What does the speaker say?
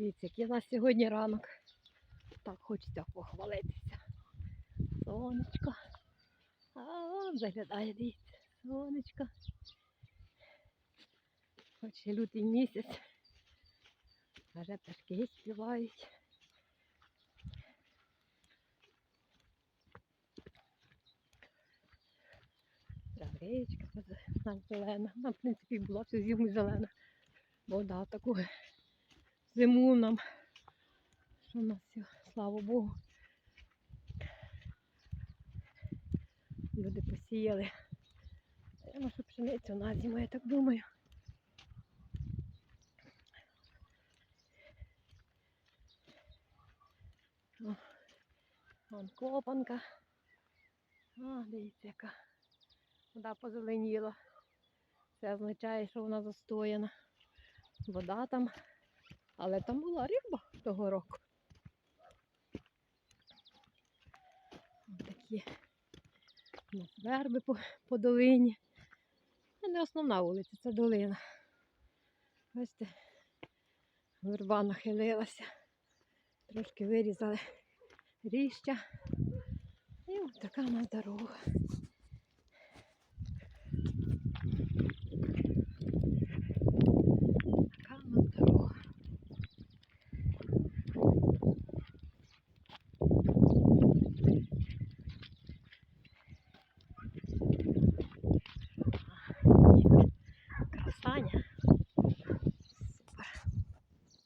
Дивіться, який у нас сьогодні ранок. Так хочеться похвалитися. Сонечко. А он заглядає, дивіться, сонечко. Хоч ще лютий місяць. Вже пташки співають. Травичка зелена. Вона, в принципі, була всю зиму зелена. Вода таку зиму нам. Що в нас все, слава Богу. Люди посіяли. Я нашу пшеницю на зиму, я так думаю. Вон копанка. А, дивіться, яка вода позеленіла. Це означає, що вона застояна. Вода там. Але там була риба того року. Ось такі верби по, по долині. Це не основна вулиця, це долина. Бачите, верба нахилилася. Трошки вирізали ріжчя. І ось така у нас дорога.